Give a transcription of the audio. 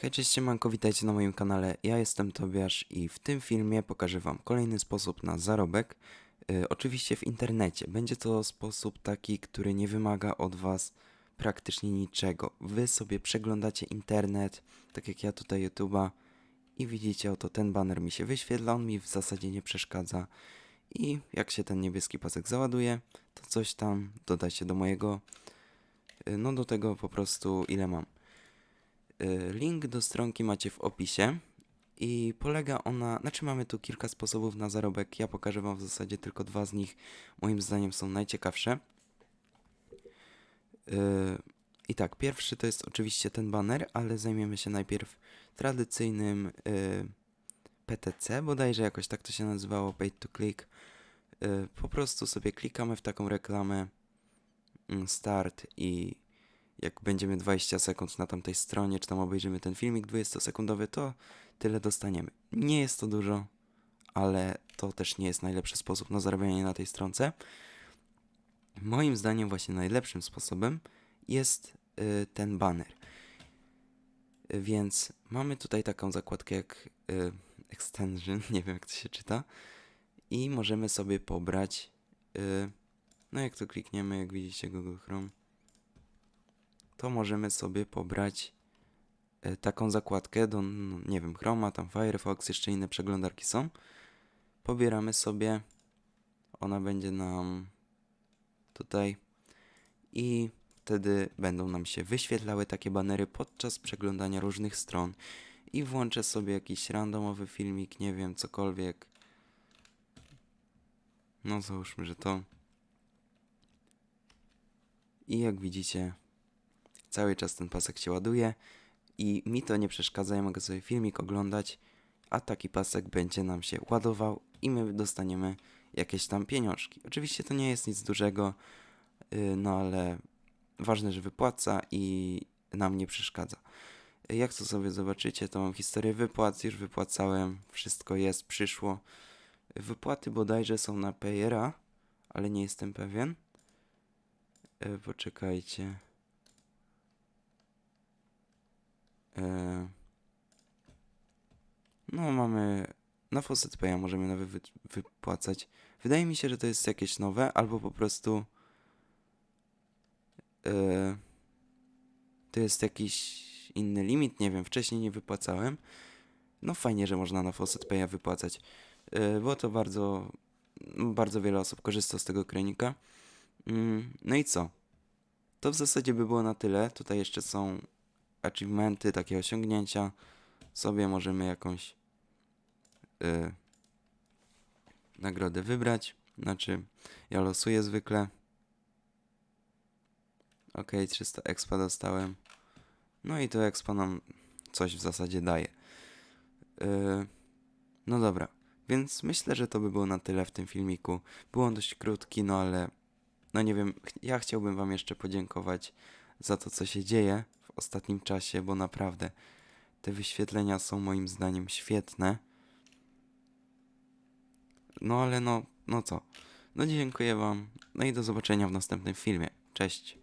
Hej, cześć, siemanko, witajcie na moim kanale. Ja jestem Tobiasz i w tym filmie pokażę wam kolejny sposób na zarobek. Y, oczywiście w internecie. Będzie to sposób taki, który nie wymaga od was praktycznie niczego. Wy sobie przeglądacie internet, tak jak ja tutaj YouTube'a i widzicie, oto ten banner mi się wyświetla, on mi w zasadzie nie przeszkadza. I jak się ten niebieski pasek załaduje, to coś tam dodacie do mojego, y, no do tego po prostu ile mam. Y, Link do stronki macie w opisie i polega ona, znaczy mamy tu kilka sposobów na zarobek. Ja pokażę wam w zasadzie tylko dwa z nich, moim zdaniem są najciekawsze. Y, I tak, pierwszy to jest oczywiście ten banner, ale zajmiemy się najpierw tradycyjnym y, PTC, bodajże jakoś tak to się nazywało, pay to click. Po prostu sobie klikamy w taką reklamę mm, start i jak będziemy 20 sekund na tamtej stronie, czy tam obejrzymy ten filmik 20-sekundowy, to tyle dostaniemy. Nie jest to dużo, ale to też nie jest najlepszy sposób na zarabianie na tej stronce. Moim zdaniem właśnie najlepszym sposobem jest y, ten banner. Więc mamy tutaj taką zakładkę jak y, extension, nie wiem jak to się czyta, i możemy sobie pobrać, y, no jak to klikniemy, jak widzicie Google Chrome, to możemy sobie pobrać e, taką zakładkę do, no, nie wiem, Chroma, tam Firefox, jeszcze inne przeglądarki są. Pobieramy sobie, ona będzie nam tutaj i wtedy będą nam się wyświetlały takie banery podczas przeglądania różnych stron i włączę sobie jakiś randomowy filmik, nie wiem, cokolwiek. No załóżmy, że to. I jak widzicie, Cały czas ten pasek się ładuje i mi to nie przeszkadza, ja mogę sobie filmik oglądać, a taki pasek będzie nam się ładował i my dostaniemy jakieś tam pieniążki. Oczywiście to nie jest nic dużego, yy, no ale ważne, że wypłaca i nam nie przeszkadza. Jak to sobie zobaczycie, to mam historię wypłat, już wypłacałem, wszystko jest, przyszło. Wypłaty bodajże są na Payera, ale nie jestem pewien. Yy, Poczekajcie. No, mamy. Na Faucet Pay'a możemy nawet wy, wypłacać. Wydaje mi się, że to jest jakieś nowe, albo po prostu. e, To jest jakiś inny limit, nie wiem, wcześniej nie wypłacałem. No fajnie, że można na Faucet Pay'a wypłacać. E, Było to bardzo. Bardzo wiele osób korzysta z tego krenika. Mm, No i co? To w zasadzie by było na tyle. Tutaj jeszcze są achievementy, takie osiągnięcia, sobie możemy jakąś y, nagrodę wybrać. Znaczy, ja losuję zwykle. Ok, 300 expa dostałem. No i to expa nam coś w zasadzie daje. Y, no dobra, więc myślę, że to by było na tyle w tym filmiku. Był on dość krótki, no ale no nie wiem, ja chciałbym wam jeszcze podziękować za to, co się dzieje ostatnim czasie, bo naprawdę te wyświetlenia są moim zdaniem świetne. No ale no, no co? No dziękuję wam. No i do zobaczenia w następnym filmie. Cześć.